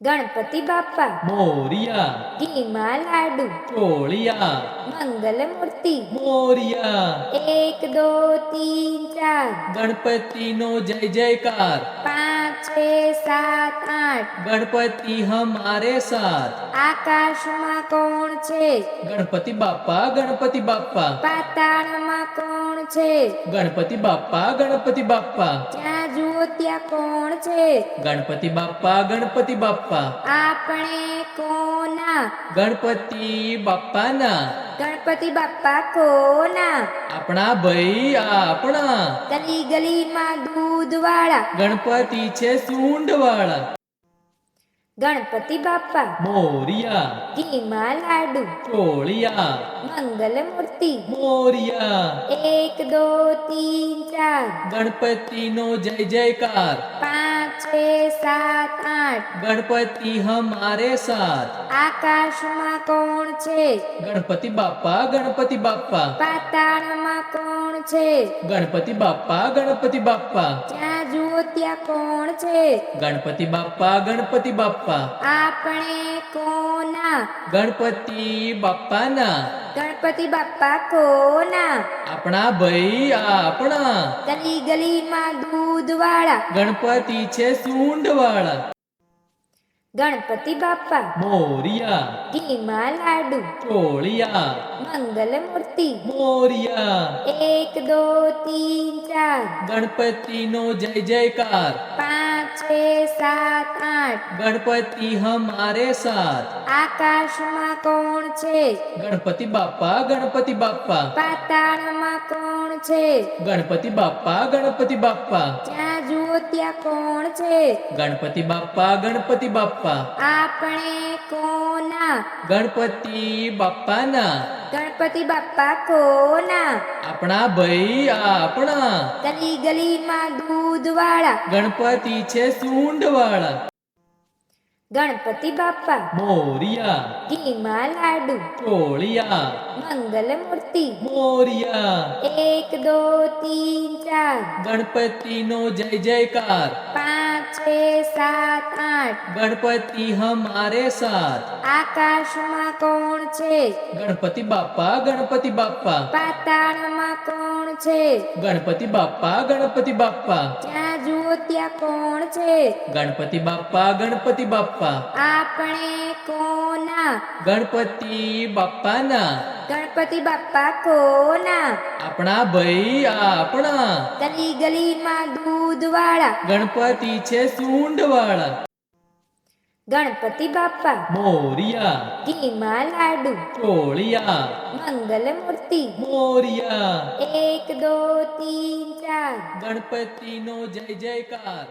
ગણપતિ બાપા મોરિયા ઘીમાં લાડુ ચોળિયા મંગલ મૂર્તિ મોરિયા એક દો તીન ચાર ગણપતિ નો જય જયકાર પાંચ સાત આઠ. ગણપતિ હમારે સાથ આકાશમાં કોણ છે? ગણપતિ બાપ્પા ગણપતિ બાપ્પા પાતાળમાં કોણ છે? ગણપતિ બાપા ગણપતિ બાપા. જ્યાં જુઓ ત્યાં કોણ છે? ગણપતિ બાપા ગણપતિ બાપ્પા આપણે કોના? ગણપતિ બાપ્પાના ગણપતિ બાપા કોના? આપણા ભાઈ આપણા. ગલી ગલીમાં દૂધ વાળા ગણપતિ છે સૂંઢવાળા. ગણપતિ બાપા મોરિયા. ધીમા લાડુ. ચોળિયા. મંગલ મૂર્તિ મોરિયા. એક દો તીન ચાર. ગણપતિ નો જય જયકાર. છ સાત આઠ. ગણપતિ હમારે સાથ આકાશમાં કોણ છે? ગણપતિ બાપ્પા ગણપતિ બાપ્પા પાતાળમાં કોણ છે? ગણપતિ બાપ્પા ગણપતિ બાપ્પા. જ્યાં જુઓ ત્યાં કોણ છે? ગણપતિ બાપ્પા ગણપતિ બાપ્પા. આપણે કોના? ગણપતિ બાપ્પાના. ગણપતિ બાપા કોના? આપણા ભાઈ આપણા. ગલી ગલીમાં દૂધ વાળા ગણપતિ છે સૂંઢવાળા. ગણપતિ બાપા મોરિયા ઘીમાં લાડુ ચોળિયા મંગલ મૂર્તિ મોરિયા એક દો તીન ચાર ગણપતિનો જય જયકાર પાંચ છ સાત આઠ ગણપતિ હમારે સાથ આકાશમાં કોણ છે ગણપતિ બાપ્પા ગણપતિ બાપ્પા પાતાળમાં કોણ છે ગણપતિ બાપ્પા ગણપતિ બાપ્પા જ્યાં જુઓ ત્યાં કોણ છે? ગણપતિ બાપ્પા ગણપતિ બાપ્પા. આપણે કોના? ગણપતિ બાપ્પાના. ગણપતિ બાપા કોના? આપણા ભાઈ આપણા. ગલી ગલીમાં દૂધ વાળા ગણપતિ છે સૂંઢવાળા. ગણપતિ બાપા મોરિયા ઘીમાં લાડુ ચોળિયા મંગલ મૂર્તિ મોરિયા એક દો તીન ચાર ગણપતિનો જય જયકાર પાંચ છ સાત આઠ ગણપતિ હમારે સાથ આકાશમાં કોણ છે ગણપતિ બાપ્પા ગણપતિ બાપ્પા પાતાળમાં કોણ છે ગણપતિ બાપ્પા ગણપતિ બાપા ત્યાં કોણ છે? ગણપતિ બાપ્પા ગણપતિ બાપ્પા. આપણે કોના? ગણપતિ બાપ્પાના. ગણપતિ બાપા કોના? આપણા ભાઈ આપણા. ગલી ગલીમાં દૂધ વાળા ગણપતિ છે સૂંઢવાળા. ગણપતિ બાપા મોરિયા ધીમા લાડુ ચોળિયા મંગલ મૂર્તિ મોરિયા એક દો તીન ચાર ગણપતિનો જય જયકાર